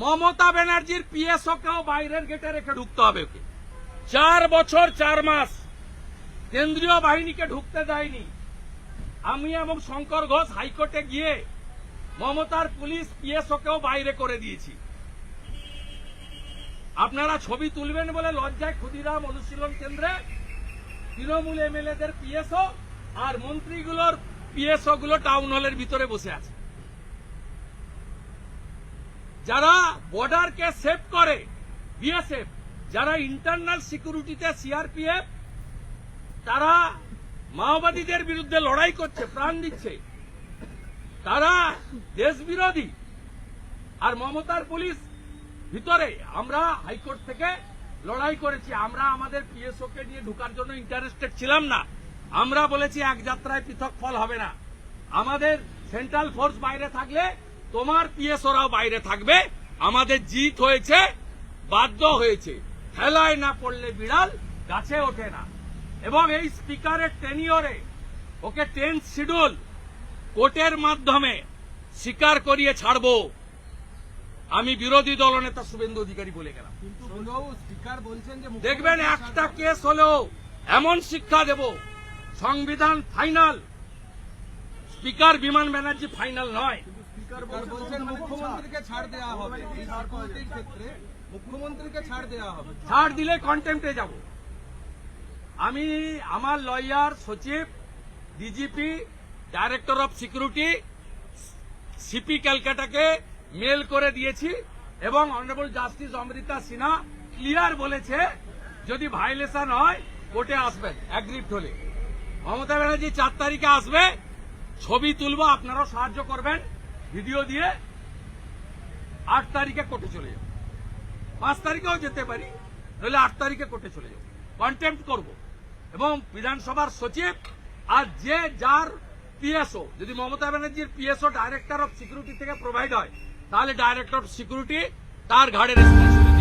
মমতা ব্যানার্জির পিএসও কেও বাইরের গেটে রেখে ঢুকতে হবে ওকে। চার বছর, চার মাস কেন্দ্রীয় বাহিনীকে ঢুকতে দেয়নি। আমি এবং শঙ্কর ঘোষ হাইকোর্টে গিয়ে মমতার পুলিশ পিএসও কেও বাইরে করে দিয়েছি। আপনারা ছবি তুলবেন বলে লজ্জায় ক্ষুদিরাম অনুশীলন কেন্দ্রে তৃণমূল এমএলএদের পিএসও আর মন্ত্রীগুলোর পিএসও গুলো টাউন হলের ভিতরে বসে আছে। যারা বর্ডারকে সেভ করে, বিএসএফ, যারা ইন্টারনাল সিকিউরিটিতে সিআরপিএফ তারা মাওবাদীদের বিরুদ্ধে লড়াই করছে, প্রাণ দিচ্ছে। তারা দেশ বিরোধী আর মমতার পুলিশ ভিতরে, আমরা হাইকোর্ট থেকে লড়াই করেছি। আমরা আমাদের পিএসও কে নিয়ে ঢুকার জন্য ইন্টারেস্টেড ছিলাম না। আমরা বলেছি, এক যাত্রায় পৃথক ফল হবে না। আমাদের সেন্ট্রাল ফোর্স বাইরে থাকলে তোমার পিএসওরাও বাইরে থাকবে। আমাদের জিত হয়েছে বাধ্য হয়েছে। খেলায় না পড়লে বিড়াল গাছে ওঠে না। এবং এই স্পিকারের টেনিওরে ওকে টেন্থ শিডিউল কোর্টের মাধ্যমে স্বীকার করিয়ে ছাড়বো। আমি বিরোধী দলনেতা শুভেন্দু অধিকারী বলে গেলাম। দেখবেন একটা কেস হলেও এমন শিক্ষা দেব সংবিধান ফাইনাল স্পিকার বিমান ব্যানার্জি ফাইনাল নয়। মুখ্যমন্ত্রীকে ছাড় দিলে কন্টেম্পটে যাব। আমি আমার লয়ার সচিব DGP director of security CP ক্যালকাটাকে mail করে দিয়েছি এবং honourable justice Amrita Sinha clear বলেছে, যদি ভাইলেশন হয় কোর্টে আসবেন অ্যাগ্রিপ্ট হলে মমতা ব্যানার্জি চার তারিখে আসবে, ছবি তুলবো, আপনারাও সাহায্য করবেন। ভিডিও দিয়ে আট তারিখে কোর্টে চলে যাব। পাঁচ তারিখেও যেতে পারি, নইলে আট তারিখে কোর্টে চলে যাব। কন্টেম্প করব। এবং বিধানসভার সচিব আর যে যার পিএসও যদি মমতা ব্যানার্জির পিএসও ডাইরেক্টর অফ সিকিউরিটি থেকে প্রোভাইড হয়, তাহলে ডাইরেক্টর অফ সিকিউরিটি তার ঘাড়ে রেসপন্সিবিলিটি